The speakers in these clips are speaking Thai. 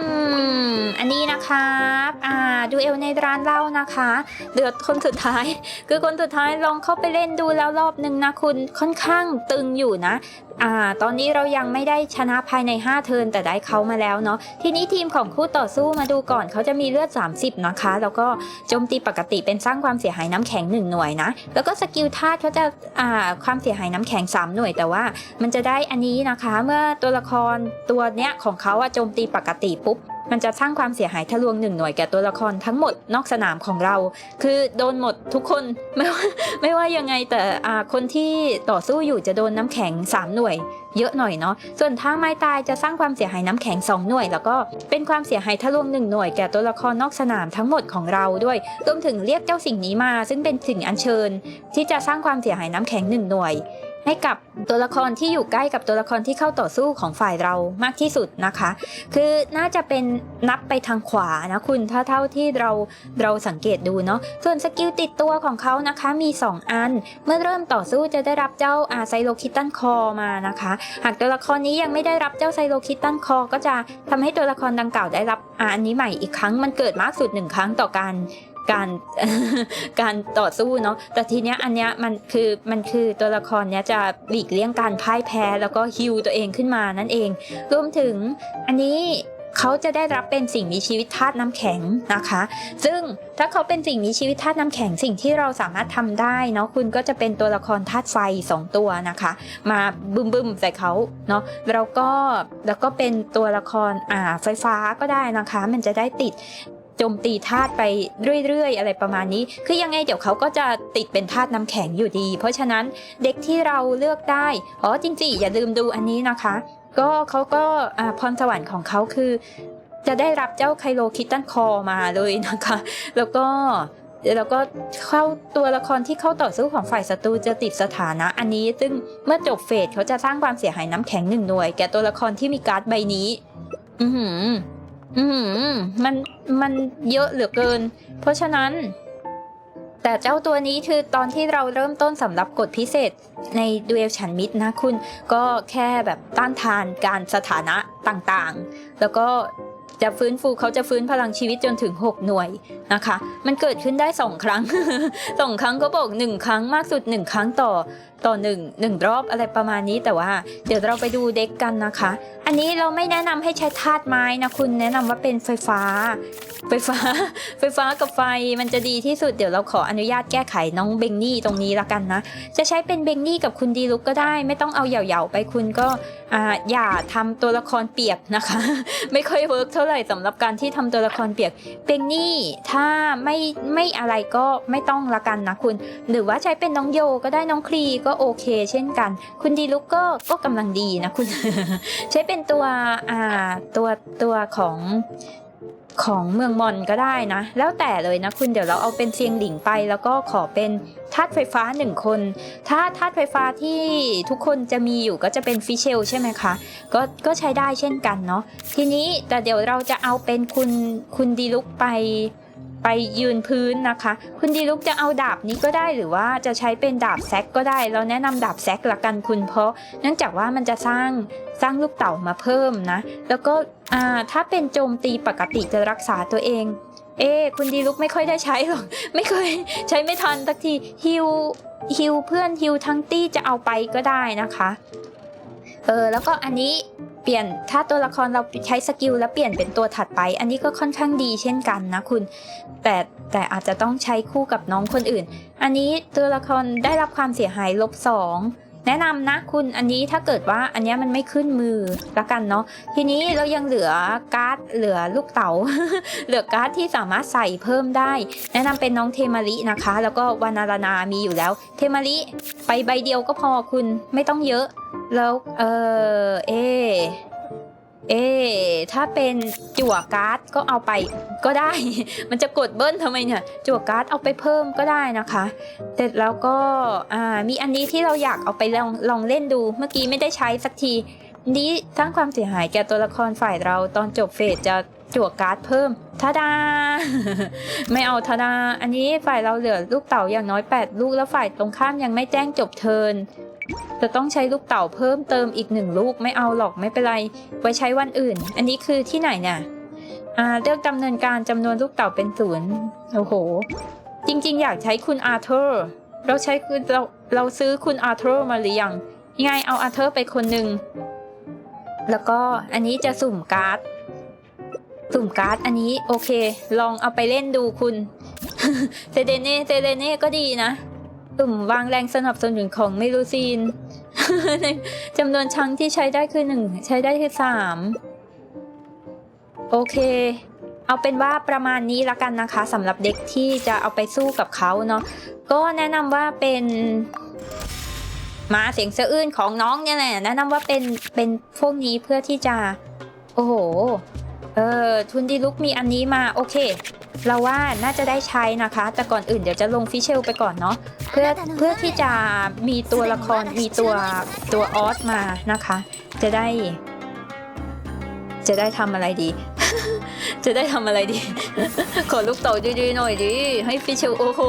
มอันนี้นะครับอ่าดูเอลในร้านเหล้านะคะเดือดคนสุดท้าย คือคนสุดท้ายลองเข้าไปเล่นดูแล้วรอบหนึ่งนะคุณค่อนข้างตึงอยู่นะ อ่า ตอนนี้เรายังไม่ได้ชนะภายใน 5 เทิร์นแต่ได้เขามาแล้วเนาะ ทีนี้ทีมของคู่ต่อสู้มาดูก่อนเขาจะมีเลือด 30 นะคะ แล้วก็โจมตีปกติเป็นสร้างความเสียหายน้ำแข็ง 1 หน่วยนะ แล้วก็สกิลธาตุเขาจะอ่าความเสียหายน้ำแข็ง 3 หน่วย แต่ว่ามันจะได้อันนี้นะคะ เมื่อตัวละครตัวเนี้ยของเขาอะโจมตีปกติปุ๊บ มันจะสร้างความเสียหายทะลวงหนึ่งหน่วยแก่ตัวละครทั้งหมดนอกสนามของเรา คือโดนหมดทุกคนไม่ว่าไม่ว่ายังไงแต่คนที่ต่อสู้อยู่จะโดนน้ำแข็ง 3 หน่วย เยอะหน่อยเนาะส่วนถ้าไม้ตายจะสร้างความเสียหายน้ำแข็ง 2 หน่วย แล้วก็เป็นความเสียหายทะลวง1หน่วยแก่ตัวละครนอกสนามทั้งหมดของเราด้วยรวมถึงเรียกเจ้าสิ่งนี้มา ซึ่งเป็นสิ่งอัญเชิญ ที่จะสร้างความเสียหายน้ำแข็ง 1 หน่วย ให้กับตัวละครที่อยู่ใกล้กับตัวละครที่เข้าต่อสู้ของฝ่ายเรามากที่สุดนะคะ คือน่าจะเป็นนับไปทางขวานะคุณถ้าเท่าที่เราเราสังเกตดูเนาะส่วนสกิลติดตัวของเขานะคะมี 2 อัน เมื่อเริ่มต่อสู้จะได้รับเจ้าอาไซโลคิตันคอมานะคะ หากตัวละครนี้ยังไม่ได้รับเจ้าไซโลคิตันคอก็จะทำให้ตัวละครดังกล่าวได้รับอันนี้ใหม่อีกครั้งมันเกิดมากสุดหนึ่งครั้งต่อการ การการต่อสู้เนาะแต่ทีเนี้ยอันเนี้ยมันคือมันคือตัวละครเนี้ยจะหลีกเลี่ยงการพ่ายแพ้แล้วก็ฮิวตัวเองขึ้นมานั่นเองรวมถึงอันนี้เขาจะได้รับเป็นสิ่งมีชีวิตธาตุน้ำแข็งนะคะ ซึ่งถ้าเขาเป็นสิ่งมีชีวิตธาตุน้ำแข็งสิ่งที่เราสามารถทำได้เนาะคุณก็จะเป็นตัวละครธาตุไฟ 2 ตัวนะคะ มาบึมบึมๆใส่เขาเนาะแล้วก็แล้วก็เป็นตัวละครอ่าไฟฟ้าก็ได้นะคะ มันจะได้ติด จมตีธาตุไปเรื่อยๆ อะไรประมาณนี้ คือยังไงเดี๋ยวเขาก็จะติดเป็นธาตุน้ำแข็งอยู่ดี เพราะฉะนั้นเด็กที่เราเลือกได้ อ๋อจริงๆ อย่าลืมดูอันนี้นะคะ ก็เขาก็พรสวรรค์ของเขาคือ จะได้รับเจ้าไคโลคิตตันคอมาเลยนะคะ แล้วก็แล้วก็เข้าตัวละครที่เข้าต่อสู้ของฝ่ายศัตรูจะติดสถานะ อันนี้ซึ่งเมื่อจบเฟสเขาจะสร้างความเสียหายน้ำแข็งหนึ่งหน่วย แก่ตัวละครที่มีการ์ดใบนี้ อือหือ อืมมันมันเยอะเหลือเกิน เพราะฉะนั้น แต่เจ้าตัวนี้คือตอนที่เราเริ่มต้นสำหรับกฎพิเศษในดูเอลฉันมิดนะคุณ ก็แค่แบบต้านทานการสถานะต่างๆ แล้วก็ จะฟื้นฟูเขาจะฟื้นพลังชีวิตจนถึง 6 หน่วยนะคะ มันเกิดขึ้นได้ 2 ครั้งสองครั้งก็บอก 1 ครั้งมากสุด 1 ครั้งต่อต่อ 1 1 รอบอะไรประมาณนี้แต่ว่า เดี๋ยวเราไปดูเด็กกันนะคะ อันนี้เราไม่แนะนำให้ใช้ธาตุไม้นะคุณแนะนำว่าเป็นไฟฟ้า ไฟฟ้า ไฟฟ้ากับไฟมันจะดีที่สุดเดี๋ยวเราขออนุญาตแก้ไขน้องเบงนี่ตรงนี้ละกันนะ จะใช้เป็นเบงนี่กับคุณดีลุกก็ได้ ไม่ต้องเอาเหย่าๆไปคุณก็ออย่าทำตัวละครเปียกนะคะ ไม่ค่อยเวิร์กเท่าไหร่สำหรับการที่ทำตัวละครเปียกเบงนี่ถ้าไม่ไม่อะไรก็ไม่ต้องละกันนะคุณ หรือว่าใช้เป็นน้องโยก็ได้น้องคลีก็โอเค เช่นกัน คุณดีลุกก็ก็กำลังดีนะคุณ ใช้เป็นตัวอ่าตัวตัวของ ของเมืองมอนก็ได้นะ แล้วแต่เลยนะคุณเดี๋ยวเราเอาเป็นเซียงหลิงไป แล้วก็ขอเป็นธาตุไฟฟ้าหนึ่งคน ถ้าธาตุไฟฟ้าที่ทุกคนจะมีอยู่ก็จะเป็นฟิเชลใช่ไหมคะ ก็ก็ใช้ได้เช่นกันเนาะทีนี้แต่เดี๋ยวเราจะเอาเป็นคุณคุณดีลุกไปไปยืนพื้นนะคะ คุณดีลุกจะเอาดาบนี้ก็ได้หรือว่าจะใช้เป็นดาบแซกก็ได้ เราแนะนำดาบแซกละกันคุณเพราะเนื่องจากว่ามันจะสร้างสร้างลูกเต่ามาเพิ่มนะ แล้วก็ อ่าถ้าเป็นโจมตีปกติจะรักษาตัวเอง เอ๊ะคุณดีลุกไม่ค่อยได้ใช้หรอก ไม่เคยใช้ไม่ทันสักทีฮิวฮิวเพื่อนฮิวทั้งตี้จะเอาไปก็ได้นะคะเออแล้วก็อันนี้เปลี่ยนถ้าตัวละครเราใช้สกิลแล้วเปลี่ยนเป็นตัวถัดไป อันนี้ก็ค่อนข้างดีเช่นกันนะคุณ แต่แต่อาจจะต้องใช้คู่กับน้องคนอื่น อันนี้ตัวละครได้รับความเสียหายลบสอง แนะนำนะคุณอันนี้ถ้าเกิดว่าอันนี้มันไม่ขึ้นมือละกันเนาะทีนี้เรายังเหลือการ์ดเหลือลูกเต๋าเหลือการ์ดที่สามารถใส่เพิ่มได้ แนะนำเป็นน้องเทมารินะคะ แล้วก็วานารานามีอยู่แล้ว เทมาริไปใบเดียวก็พอคุณไม่ต้องเยอะ แล้วเออเอ เอ๊ถ้าเป็นจั่วการ์ดก็เอาไปก็ได้ มันจะกดเบิ้ลทำไมเนี่ย จั่วการ์ดเอาไปเพิ่มก็ได้นะคะ เสร็จแล้วก็อ่ามีอันนี้ที่เราอยากเอาไปลองลองเล่นดู เมื่อกี้ไม่ได้ใช้สักทีนี้สร้างความเสียหายแก่ตัวละครฝ่ายเราตอนจบเฟสจะ จั่วการ์ดเพิ่มทาดา ไม่เอาทาดา อันนี้ฝ่ายเราเหลือลูกเต่าอย่างน้อย 8 ลูกแล้วฝ่ายตรงข้ามยังไม่แจ้งจบเทินจะต้องใช้ลูกเต่าเพิ่มเติมอีกหนึ่งลูกไม่เอาหรอกไม่เป็นไร ไว้ใช้วันอื่น อันนี้คือที่ไหนเนี่ยอ่าเลือกดำเนินการจำนวนลูกเต่าเป็นศูนย์โอ้โห จริง ๆ อยากใช้คุณอาร์เธอร์ เราใช้คือเราเราซื้อคุณอาร์เธอร์มาหรือยังยังไงเอาอาร์เธอร์ไปคนหนึ่งแล้วก็อันนี้จะสุ่มการ์ด สุ่มการ์ดอันนี้โอเค ลองเอาไปเล่นดูคุณเซเดเน่เซเดเน่ก็ดีนะสุ่มวางแรงสนับสนุนของเมลูซีนจำนวนชั้งที่ใช้ได้คือหนึ่งใช้ได้คือสามโอเค เอาเป็นว่าประมาณนี้ละกันนะคะสำหรับเด็กที่จะเอาไปสู้กับเขาเนาะก็แนะนำว่าเป็นมาเสียงสะอื้นของน้องเนี่ยแหละแนะนำว่าเป็นเป็นพวกนี้เพื่อที่จะ โอ้โห เออทุนดีลุกมีอันนี้มาโอเค เราว่าน่าจะได้ใช้นะคะ แต่ก่อนอื่นเดี๋ยวจะลงฟิเชลไปก่อนเนาะเพื่อเพื่อที่จะมีตัวละครมีตัวตัวออสมานะคะ จะได้ จะได้ทำอะไรดี จะได้ทำอะไรดี ขอลูกเต่าดีๆหน่อยดิให้ฟิเชลโอ้โห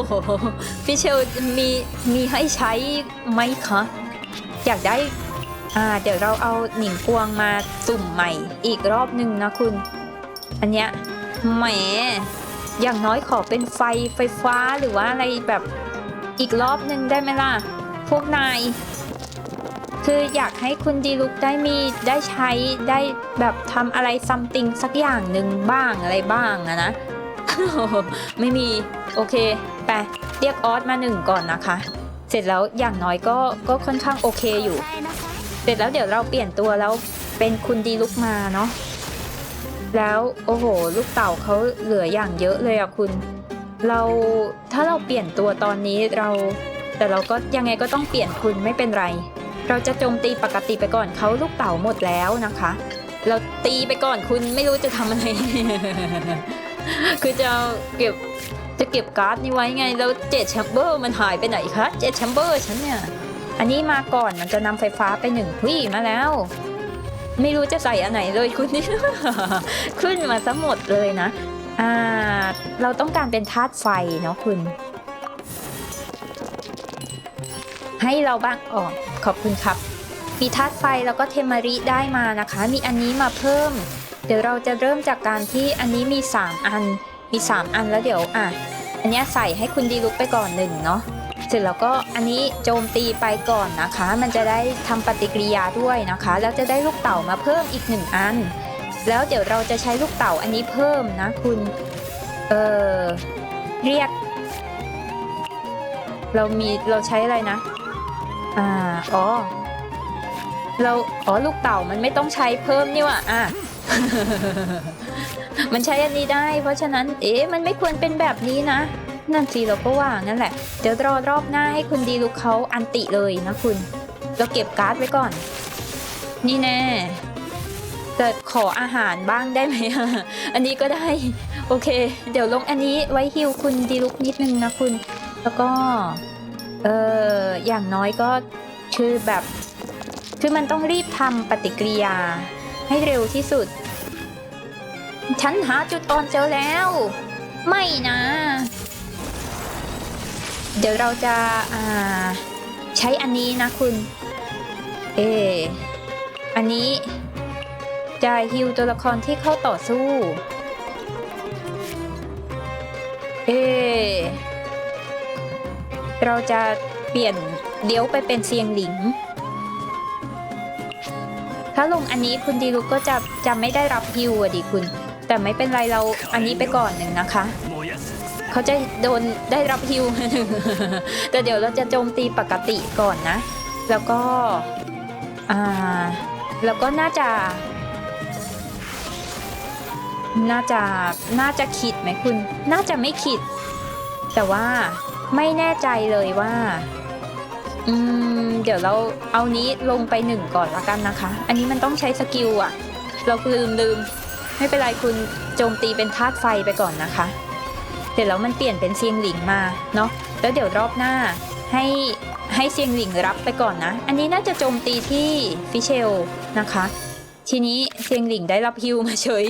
ฟิเชลมีมีให้ใช้ไหมคะอยากได้ อ่าเดี๋ยวเราเอาหนิงกวงมาสุ่มใหม่อีกรอบหนึ่งนะคุณ อันเนี้ยแหม อย่างน้อยขอเป็นไฟไฟฟ้าหรือว่าอะไรแบบอีกรอบหนึ่งได้ไหมล่ะ พวกนาย คืออยากให้คุณดีลุกได้มีได้ใช้ได้แบบทำอะไรซัมติงสักอย่างหนึ่งบ้างอะไรบ้างอะนะ ไม่มี โอเค ไป เรียกออสมาหนึ่งก่อนนะคะ เสร็จแล้วอย่างน้อยก็ก็ค่อนข้างโอเคอยู่ เสร็จแล้วเดี๋ยวเราเปลี่ยนตัวแล้วเป็นคุณดีลุกมาเนาะแล้วโอ้โห ลูกเต่าเขาเหลืออย่างเยอะเลยอะคุณ เราถ้าเราเปลี่ยนตัวตอนนี้เรา แต่เราก็ยังไงก็ต้องเปลี่ยนคุณไม่เป็นไร เราจะโจมตีปกติไปก่อนเขาลูกเต่าหมดแล้วนะคะ เราตีไปก่อนคุณไม่รู้จะทำอะไร คือจะเก็บจะเก็บการ์ดนี้ไว้ไงแล้วเจ็ดแชมเบอร์มันหายไปไหนคะเจ็ดแชมเบอร์ฉันเนี่ย อันนี้มาก่อนมันจะนำไฟฟ้าไปหนึ่งวี่มาแล้ว ไม่รู้จะใส่อันไหนเลยคุณนี่ ขึ้นมาซะหมดเลยนะ อ่า เราต้องการเป็นธาตุไฟเนาะคุณ ให้เราบ้างอ๋อขอบคุณครับ มีธาตุไฟแล้วก็เทมาริได้มานะคะ มีอันนี้มาเพิ่ม เดี๋ยวเราจะเริ่มจากการที่อันนี้มี 3 อัน มี 3 อันแล้วเดี๋ยวอะ อันนี้ใส่ให้คุณดีลุกไปก่อนหนึ่งเนาะ สร็จแล้วก็อันนี้โจมตีไปก่อนนะคะ มันจะได้ทำปฏิกิริยาด้วยนะคะ แล้วจะได้ลูกเต่ามาเพิ่มอีกหนึ่งอัน แล้วเดี๋ยวเราจะใช้ลูกเต่าอันนี้เพิ่มนะคุณ เออเรียก เรามีเราใช้อะไรนะ อ่า อ๋อ เรา อ๋อ ลูกเต่ามันไม่ต้องใช้เพิ่มนี่ว่ะอะมันใช้อันนี้ได้ เพราะฉะนั้น เอ๊ะ มันไม่ควรเป็นแบบนี้นะ นั่นสิเราก็ว่านั่นแหละ เดี๋ยวรอรอบหน้าให้คุณดีลุกเขาอันติเลยนะคุณ เราเก็บการ์ดไว้ก่อน นี่แน่แต่ขออาหารบ้างได้ไหมอันนี้ก็ได้ โอเค เดี๋ยวลงอันนี้ไว้ฮิวคุณดีลุกนิดนึงนะคุณ แล้วก็ เอออย่างน้อยก็คือแบบ คือมันต้องรีบทำปฏิกิริยา ให้เร็วที่สุด ฉันหาจุดอ่อนเจอแล้ว ไม่นะ เดี๋ยวเราจะาใช้อันนี้นะคุณเอออันนี้จะฮิวตัวละครที่เข้าต่อสู้เออเราจะเปลี่ยนเดี๋ยวไปเป็นเซียงหลิง ถ้าลงอันนี้คุณดีลุกก็จะจะไม่ได้รับฮิวอะดิคุณ แต่ไม่เป็นไรเราอันนี้ไปก่อนหนึ่งนะคะ เขาจะโดนได้รับฮิว แต่เดี๋ยวเราจะโจมตีปกติก่อนนะ แล้วก็อ่าแล้วก็น่าจะ น่าจะน่าจะขิดไหมคุณ น่าจะไม่ขิดแต่ว่าไม่แน่ใจเลยว่า อืม เดี๋ยวเราเอานี้ลงไปหนึ่งก่อนละกันนะคะ อันนี้มันต้องใช้สกิลอะเราลืมลืม ไม่เป็นไรคุณโจมตีเป็นธาตุไฟไปก่อนนะคะ เดี๋ยวแล้วมันเปลี่ยนเป็นเซียงหลิงมาเนาะแล้วเดี๋ยวรอบหน้าให้ให้เซียงหลิงรับไปก่อนนะ อันนี้น่าจะโจมตีที่ฟิเชลนะคะ ทีนี้เซียงหลิงได้รับฮิวมาเฉย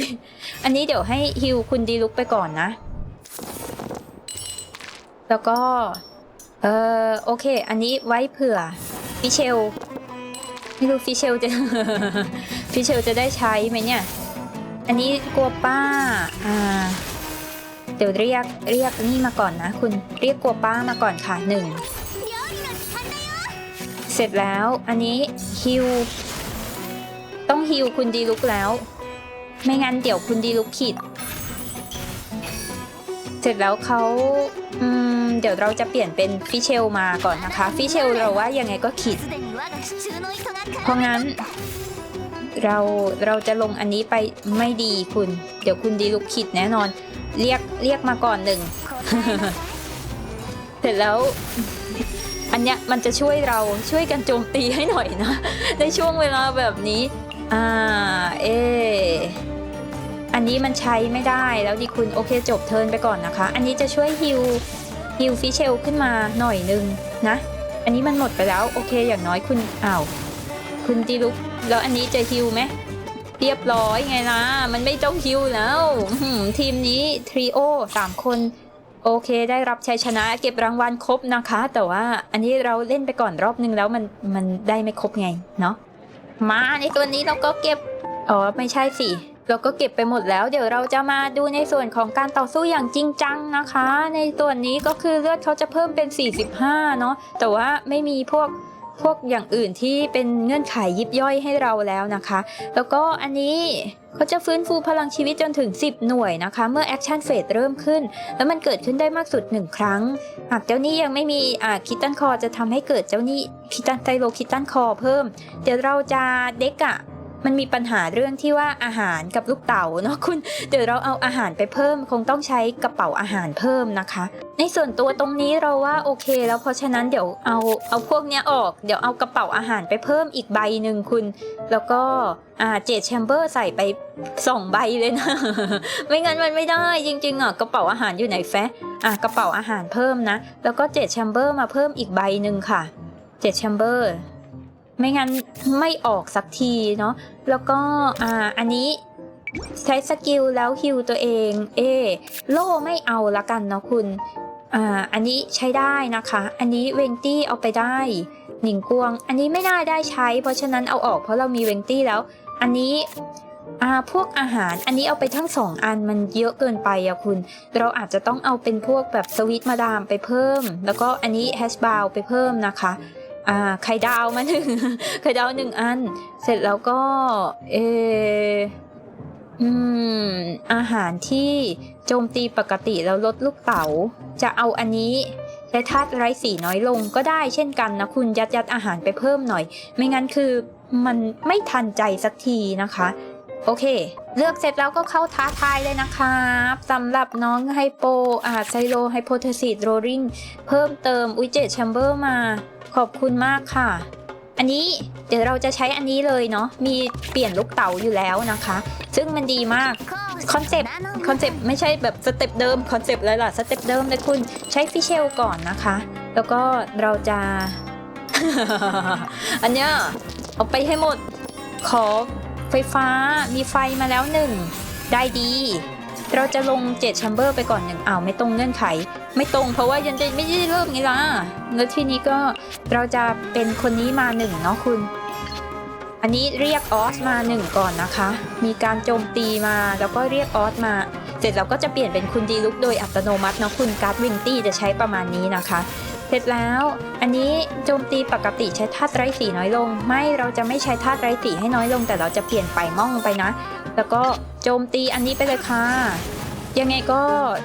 อันนี้เดี๋ยวให้ฮิวคุณดีลุกไปก่อนนะ แล้วก็ เออโอเค อันนี้ไว้เผื่อฟิเชลไม่รู้ฟิเชลจะฟิเชลจะได้ใช้ไหมเนี่ย อันนี้กลัวป้า อ่า เดี๋ยวเรียกเรียกนี่มาก่อนนะ คุณเรียกกัวป้ามาก่อนค่ะหนึ่งเสร็จแล้วอันนี้ฮิวต้องฮิวคุณดีลุกแล้ว ไม่งั้นเดี๋ยวคุณดีลุกขีดเสร็จแล้วเขาเดี๋ยวเราจะเปลี่ยนเป็นฟิเชลมาก่อนนะคะ ฟิเชลเราว่ายังไงก็ขีดเพราะงั้น เราเราจะลงอันนี้ไปไม่ดีคุณ เดี๋ยวคุณดีลุกขีดแน่นอน เรียกเรียกมาก่อนหนึ่ง เสร็จแล้วอันเนี้ยมันจะช่วยเราช่วยกันโจมตีให้หน่อยนะ ในช่วงเวลาแบบนี้ อ่า เอ อันนี้มันใช้ไม่ได้แล้วดิคุณโอเคจบเทิร์นไปก่อนนะคะ อันนี้จะช่วยฮิวฮิวฟิเชลขึ้นมาหน่อยนึงนะ อันนี้มันหมดไปแล้ว โอเคอย่างน้อยคุณอ้าวคุณตีลุกแล้วอันนี้จะฮิวไหม เรียบร้อยไงล่ะมันไม่ต้องฮิวแล้วทีมนี้ทริโอสามคน โอเค ได้รับชัยชนะเก็บรางวัลครบนะคะ แต่ว่าอันนี้เราเล่นไปก่อนรอบนึงแล้วมันมันได้ไม่ครบไงเนาะมาในตัวนี้เราก็เก็บอ๋อไม่ใช่สิเราก็เก็บไปหมดแล้วเดี๋ยวเราจะมาดูในส่วนของการต่อสู้อย่างจริงจังนะคะ ในส่วนนี้ก็คือเลือดเขาจะเพิ่มเป็น 45 เนาะแต่ว่าไม่มีพวก พวกอย่างอื่นที่เป็นเงื่อนไขยิบย่อยให้เราแล้วนะคะ แล้วก็อันนี้เขาจะฟื้นฟูพลังชีวิตจนถึง 10 หน่วยนะคะ เมื่อแอคชั่นเฟสเริ่มขึ้น แล้วมันเกิดขึ้นได้มากสุด 1 ครั้ง หากเจ้านี้ยังไม่มีอ่าคิตตันคอจะทำให้เกิดเจ้านี้คิตตันไซโลคิตตันคอเพิ่ม เดี๋ยวเราจะเด็กอะ มันมีปัญหาเรื่องที่ว่าอาหารกับลูกเต๋าเนาะคุณเดี๋ยวเราเอาอาหารไปเพิ่ม คงต้องใช้กระเป๋าอาหารเพิ่มนะคะ ในส่วนตัวตรงนี้เราว่าโอเค แล้วเพราะฉะนั้นเดี๋ยวเอาเอาพวกเนี้ยออก เดี๋ยวเอากระเป๋าอาหารไปเพิ่มอีกใบหนึ่งคุณ แล้วก็อ่าเจดแชมเบอร์ใส่ไปสองใบเลยนะ ไม่งั้นมันไม่ได้จริงๆอะกระเป๋าอาหารอยู่ไหนแฟะอะกระเป๋าอาหารเพิ่มนะ แล้วก็เจดแชมเบอร์มาเพิ่มอีกใบหนึ่งค่ะเจดแชมเบอร์ ไม่งั้นไม่ออกสักทีเนาะแล้วก็อ่าอันนี้ใช้สกิลแล้วฮิวตัวเอง เอ โล่ไม่เอาละกันเนาะคุณอ่าอันนี้ใช้ได้นะคะ อันนี้เวงตี้เอาไปได้ หนิงกวง อันนี้ไม่น่าได้ใช้ เพราะฉะนั้นเอาออกเพราะเรามีเวงตี้แล้ว อันนี้อ่าพวกอาหารอันนี้เอาไปทั้งสองอันมันเยอะเกินไปอะคุณ เราอาจจะต้องเอาเป็นพวกแบบสวิตมาดามไปเพิ่ม แล้วก็อันนี้แฮชบราวไปเพิ่มนะคะ อ่าไข่ดาวมาหนึ่งไข่ดาวหนึ่งอัน เสร็จแล้วก็เอออืมอาหารที่โจมตีปกติแล้วลดลูกเต๋าจะเอาอันนี้และธาตุไร้สีน้อยลงก็ได้เช่นกันนะคุณยัดยัดอาหารไปเพิ่มหน่อย ไม่งั้นคือมันไม่ทันใจสักทีนะคะ โอเค เลือกเสร็จแล้วก็เข้าท้าทายเลยนะครับสำหรับน้องไฮโปอาไซโลไฮโพเทซิสโรริงเพิ่มเติมอุยเจตแชมเบอร์มา ขอบคุณมากค่ะ อันนี้เดี๋ยวเราจะใช้อันนี้เลยเนาะ มีเปลี่ยนลูกเต๋าอยู่แล้วนะคะ ซึ่งมันดีมาก คอนเซปต์ คอนเซปต์ไม่ใช่แบบสเต็ปเดิม คอนเซปต์อะไรล่ะ สเต็ปเดิมเลยคุณ ใช้ฟิเชลก่อนนะคะ แล้วก็เราจะ อันเนี้ยเอาไปให้หมด ขอไฟฟ้า มีไฟมาแล้วหนึ่ง ได้ดี เราจะลงเจ็ดแชมเบอร์ไปก่อนหนึ่งอ้าวไม่ตรงเงื่อนไข ไม่ตรงเพราะว่ายังจะไม่ได้เริ่มไงล่ะแล้วทีนี้ก็เราจะเป็นคนนี้มาหนึ่งเนาะคุณ อันนี้เรียกออสมาหนึ่งก่อนนะคะ มีการโจมตีมาแล้วก็เรียกออสมาเสร็จเราก็จะเปลี่ยนเป็นคุณดีลุกโดยอัตโนมัติเนาะคุณการ์ดวิงตี้จะใช้ประมาณนี้นะคะ สร็จแล้ว อันนี้โจมตีปกติใช้ธาตุไร้สีน้อยลง ไม่เราจะไม่ใช้ธาตุไร้สีให้น้อยลง แต่เราจะเปลี่ยนไปม่องไปนะ แล้วก็โจมตีอันนี้ไปเลยค่ะ ยังไงก็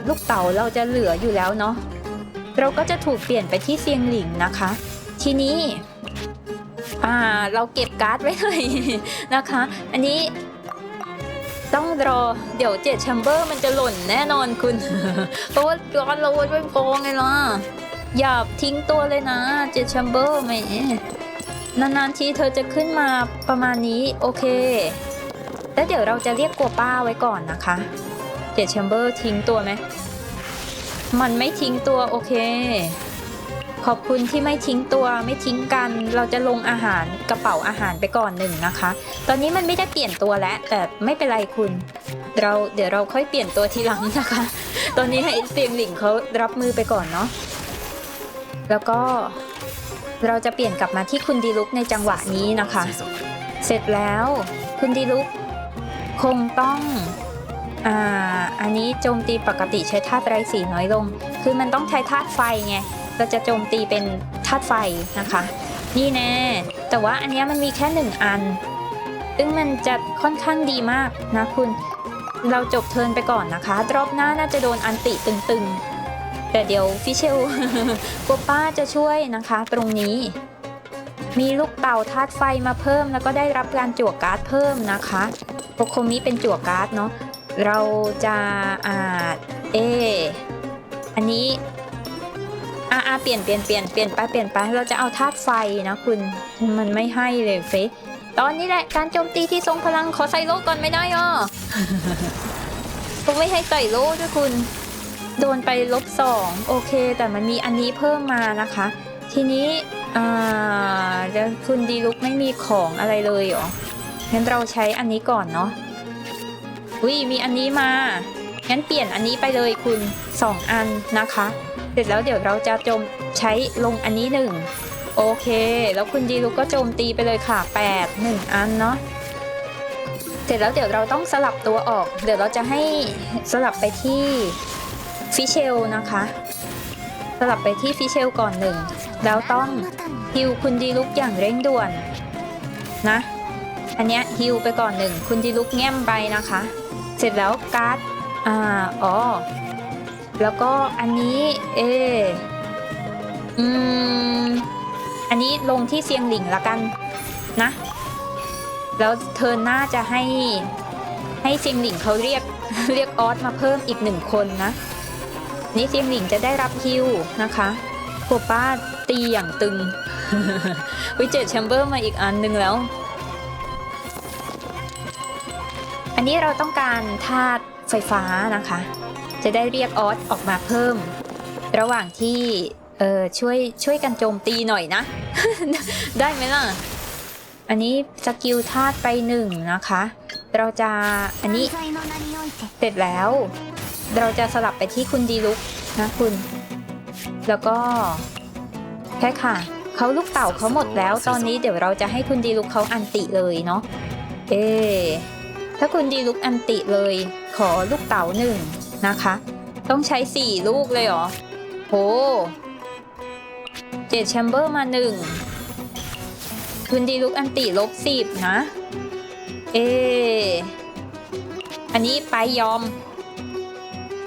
ลูกเต๋าเราจะเหลืออยู่แล้วเนาะเราก็จะถูกเปลี่ยนไปที่เซียงหลิงนะคะ ทีนี้อ่าเราเก็บการ์ดไว้เลยนะคะ อันนี้ต้องรอเดี๋ยวเจ็ดแชมเบอร์มันจะหล่นแน่นอนคุณ เพราะว่าการเราไว้เป็นโกงไงล่ะ อย่าทิ้งตัวเลยนะเจดแชมเบอร์ไหมนานๆทีเธอจะขึ้นมาประมาณนี้โอเค แล้วเดี๋ยวเราจะเรียกกัวป้าไว้ก่อนนะคะเจดแชมเบอร์ทิ้งตัวไหมมันไม่ทิ้งตัวโอเค ขอบคุณที่ไม่ทิ้งตัวไม่ทิ้งกัน เราจะลงอาหารกระเป๋าอาหารไปก่อนหนึ่งนะคะ ตอนนี้มันไม่ได้เปลี่ยนตัวแล้วแต่ไม่เป็นไรคุณ เราเดี๋ยวเราค่อยเปลี่ยนตัวทีหลังนะคะ ตอนนี้ให้เซียงหลิงเขารับมือไปก่อนเนาะ แล้วก็เราจะเปลี่ยนกลับมาที่คุณดีลุกในจังหวะนี้นะคะ เสร็จแล้วคุณดีลุกคงต้องอ่าอันนี้โจมตีปกติใช้ธาตุไรสีน้อยลง คือมันต้องใช้ธาตุไฟไงเราจะโจมตีเป็นธาตุไฟนะคะ นี่แน่แต่ว่าอันนี้มันมีแค่หนึ่งอัน ซึ่งมันจะค่อนข้างดีมากนะคุณ เราจบเทินไปก่อนนะคะ รอบหน้าน่าจะโดนอันติตึงๆ แต่เดี๋ยวฟิเชลกัวป้าจะช่วยนะคะตรงนี้ มีลูกเต่าธาตุไฟมาเพิ่ม แล้วก็ได้รับการจั่วการ์ดเพิ่มนะคะโปโคมิเป็นจั่วการ์ดเนาะเราจะอ่าเออันนี้อ่าอาเปลี่ยนเปลี่ยนเปลี่ยนเปลี่ยนไปเปลี่ยนไปเราจะเอาธาตุไฟนะคุณมันไม่ให้เลยเฟซตอนนี้แหละการโจมตีที่ทรงพลังขอใส่โลก่อนไม่ได้อะเขาไม่ให้ใส่โลด้วยคุณ โดนไปลบสองโอเค แต่มันมีอันนี้เพิ่มมานะคะ ทีนี้อ่าคุณดีลุกไม่มีของอะไรเลยเหรองั้นเราใช้อันนี้ก่อนเนาะวิมีอันนี้มา งั้นเปลี่ยนอันนี้ไปเลยคุณสองอันนะคะ เสร็จแล้วเดี๋ยวเราจะโจมใช้ลงอันนี้หนึ่งโอเค แล้วคุณดีลุกก็โจมตีไปเลยค่ะแปดหนึ่งอันเนาะเสร็จแล้วเดี๋ยวเราต้องสลับตัวออก เดี๋ยวเราจะให้สลับไปที่ ฟิเชลนะคะ สลับไปที่ฟิเชลก่อนหนึ่งแล้วต้องฮิวคุณดีลุกอย่างเร่งด่วนนะ อันเนี้ยฮิวไปก่อนหนึ่งคุณดีลุกแง้มไปนะคะ เสร็จแล้วการ์ดอ่าอ๋อแล้วก็อันนี้เอออืมอันนี้ลงที่เซียงหลิงละกันนะ แล้วเทิร์นหน้าจะให้ให้เซียงหลิงเขาเรียกเรียกออสมาเพิ่มอีกหนึ่งคนนะ นี่เสียงหนิงจะได้รับฮิวนะคะปัวป้าตีอย่างตึง วิเจตแชมเบอร์มาอีกอันหนึ่งแล้ว อันนี้เราต้องการธาตุไฟฟ้านะคะ จะได้เรียกออสออกมาเพิ่ม ระหว่างที่เออช่วยช่วยกันโจมตีหน่อยนะ ได้ไหมล่ะ อันนี้สกิลธาตุไปหนึ่งนะคะ เราจะอันนี้เสร็จแล้ว เราจะสลับไปที่คุณดีลุกนะคุณ แล้วก็แค่ค่ะ เขาลูกเต่าเขาหมดแล้ว ตอนนี้เดี๋ยวเราจะให้คุณดีลุกเขาอันติเลยเนาะ เอ ถ้าคุณดีลุกอันติเลย ขอลูกเต่าหนึ่งนะคะ ต้องใช้สี่ลูกเลยเหรอ โหเจ็ดแชมเบอร์มาหนึ่งคุณดีลุกอันติลบสิบนะ เอ อันนี้ไปยอม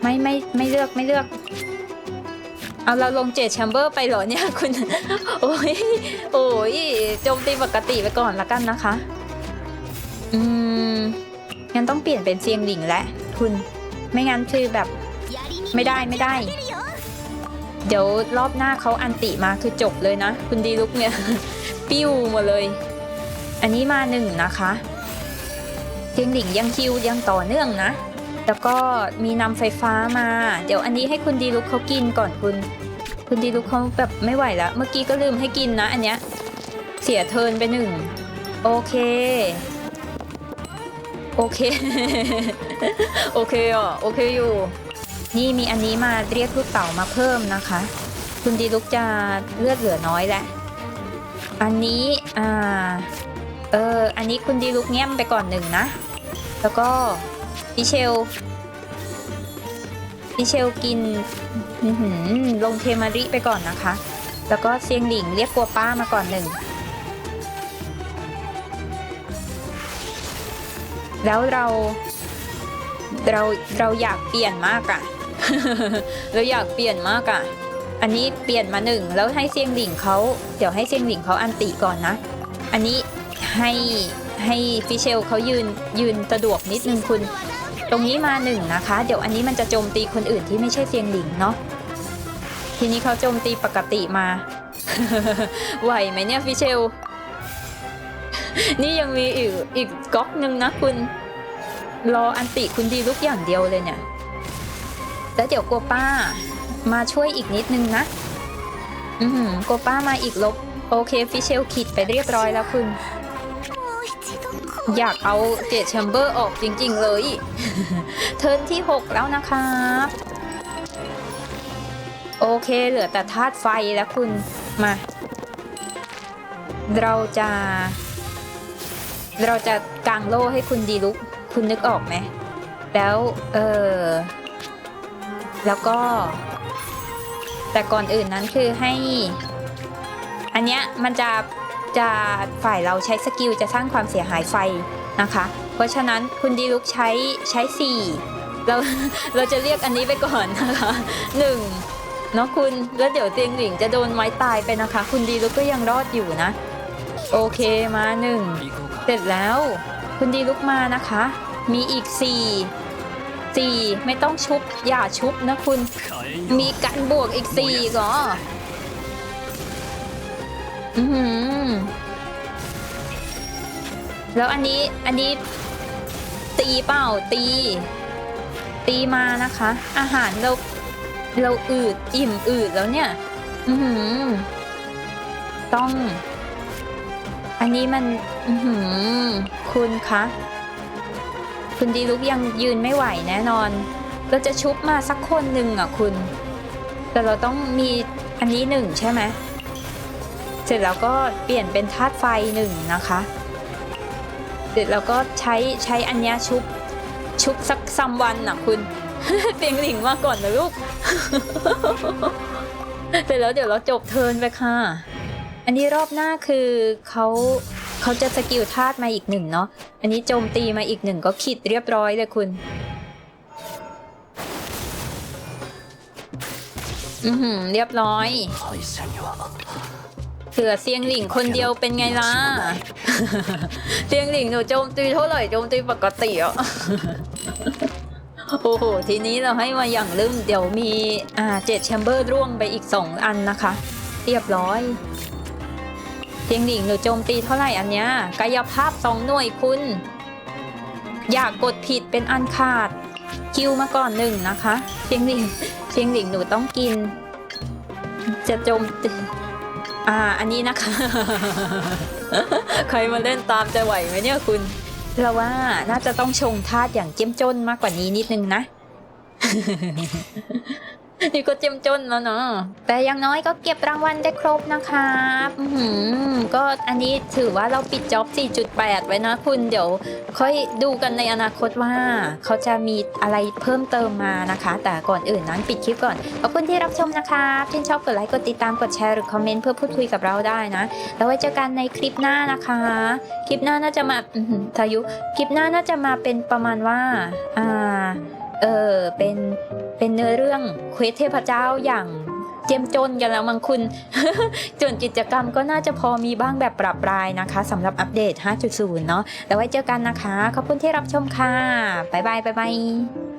ไม่ไม่ไม่เลือกไม่เลือก เอาเราลงเจ็ดแชมเบอร์ไปเหรอเนี่ยคุณ โอ้ยโอ้ยโจมตีปกติไปก่อนละกันนะคะ อืมงั้นต้องเปลี่ยนเป็นเซียงหลิงและวคุณไม่งั้นคือแบบไม่ได้ไม่ได้ เดี๋ยวรอบหน้าเขาอันติมาคือจบเลยนะ คุณดีลุกเนี่ย ปิ้วมาเลย อันนี้มาหนึ่งนะคะเซียงหลิงยังคิวยังต่อเนื่องนะ แล้วก็มีนำไฟฟ้ามา เดี๋ยวอันนี้ให้คุณดีลุกเขากินก่อนคุณ คุณดีลุกเขาแบบไม่ไหวแล้ว เมื่อกี้ก็ลืมให้กินนะ อันเนี้ย เสียเทินไปหนึ่ง โอเค โอเค โอเคอะ โอเคอยู่ นี่มีอันนี้มาเรียกลูกเต่ามาเพิ่มนะคะ คุณดีลุกจะเลือดเหลือน้อยแหล้วอันนี้ อ่า เออ อันนี้คุณดีลุกแง้มไปก่อนหนึ่งนะ แล้วก็ พิเชลพิเชลกินลงเทมาริไปก่อนนะคะ แล้วก็เซียงหลิงเรียกกัวป้ามาก่อนหนึ่ง แล้วเราเราเราอยากเปลี่ยนมากอะเราอยากเปลี่ยนมากอะอันนี้เปลี่ยนมาหนึ่งแล้วให้เซียงหลิงเขาเดี๋ยวให้เซียงหลิงเขาอันติก่อนนะ อันนี้ให้ให้ฟิเชลเขายืนยืนสะดวกนิดนึงคุณ ตรงนี้มาหนึ่งนะคะ เดี๋ยวอันนี้มันจะโจมตีคนอื่นที่ไม่ใช่เซียงหลิงเนาะทีนี้เขาโจมตีปกติมา ไหวไหมเนี่ยฟิเชล นี่ยังมีอีกอีกก๊อกหนึ่งนะคุณ รออันติคุณดีลุกอย่างเดียวเลยเนี่ย แล้วเดี๋ยวกัวป้ามาช่วยอีกนิดนึงนะ อืมกัวป้ามาอีกลบ โอเคฟิเชลขีดไปเรียบร้อยแล้วคุณ อยากเอาเจดแชมเบอร์ออกจริงๆเลย เทิร์นที่ 6 แล้วนะครับโอเคเหลือแต่ธาตุไฟแล้วคุณมา เราจะ เราจะกางโล่ให้คุณดีลุก คุณนึกออกไหม แล้วเออแล้วก็ แต่ก่อนอื่นนั้นคือให้ อันเนี้ยมันจะ จะฝ่ายเราใช้สกิลจะสร้างความเสียหายไฟนะคะ เพราะฉะนั้นคุณดีลุกใช้ใช้ 4 เราเราจะเรียกอันนี้ไปก่อนนะคะ1เนาะคุณแล้วเดี๋ยวเตียงหลิงจะโดนไม้ตายไปนะคะ คุณดีลุกก็ยังรอดอยู่นะ โอเคมา1เสร็จแล้วคุณดีลุกมานะคะ มีอีก 4 4 ไม่ต้องชุบ อย่าชุบนะคุณ มีการบวกอีก4ก่อ อือหือแล้วอันนี้อันนี้ ตีเปล่าตี ตีมานะคะ อาหารเราเราอืดอิ่มอืดแล้วเนี่ย อือหือ ต้อง อันนี้มัน อือหือ คุณคะคุณดีลุกยังยืนไม่ไหวแน่นอน เราจะชุบมาสักคนหนึ่งอะคุณ แต่เราต้องมีอันนี้หนึ่งใช่ไหม เสร็จแล้วก็เปลี่ยนเป็นธาตุไฟหนึ่งนะคะ เสร็จแล้วก็ใช้ใช้อันนี้ชุบชุบสักซัมวันนะคุณเตียงหลิงมาก่อนนะลูก เสร็จแล้วเดี๋ยวเราจบเทินไปค่ะ อันนี้รอบหน้าคือเขาเขาจะสกิลธาตุมาอีกหนึ่งเนาะ อันนี้โจมตีมาอีกหนึ่งก็ขีดเรียบร้อยเลยคุณ อือหือเรียบร้อย เสือเซียงหลิงคนเดียวเป็นไงล่ะ เซียงหลิงหนูโจมตีเท่าไหร่โจมตีปกติอะโอ้โห ทีนี้เราให้มาอย่างลืมเดี๋ยวมีอ่าเจ็ดแชมเบอร์ร่วงไปอีกสองอันนะคะ เรียบร้อยเซียงหลิงหนูโจมตีเท่าไหร่อันเนี้ยกายภาพสองหน่วยคุณ อยากกดผิดเป็นอันขาด คิวมาก่อนหนึ่งนะคะเซียงหลิงเซียงหลิงหนูต้องกิน จะโจมตี อ่า อันนี้นะคะ ใครมาเล่นตามจะไหวไหมเนี่ยคุณ เราว่าน่าจะต้องชงธาตุอย่างเจ้มจนมากกว่านี้นิดนึงนะ นี่ก็เจ้มจนแล้วเนาะแต่อย่างน้อยก็เก็บรางวัลได้ครบนะครับอื้อหือก็อันนี้ถือว่าเราปิดจ็อบ 4.8 ไว้นะคุณเดี๋ยวค่อยดูกันในอนาคตว่า เขาจะมีอะไรเพิ่มเติมมานะคะ แต่ก่อนอื่นนั้นปิดคลิปก่อน ขอบคุณที่รับชมนะคะชื่นชอบกดไลค์กดติดตามกดแชร์หรือคอมเมนต์เพื่อพูดคุยกับเราได้นะ แล้วไว้เจอกันในคลิปหน้านะคะ คลิปหน้าน่าจะมาทายุ คลิปหน้าน่าจะมาเป็นประมาณว่าอ่าเออเป็น เป็นเนื้อเรื่องเควสเทพเจ้าอย่างเจียมจนกันแล้วมังคุณจนกิจกรรมก็น่าจะพอมีบ้างแบบปรับปรายนะคะสำหรับอัปเดต 5.0 เนาะแล้วไว้เจอกันนะคะ ขอบคุณที่รับชมค่ะ บ๊ายบายบ๊ายบาย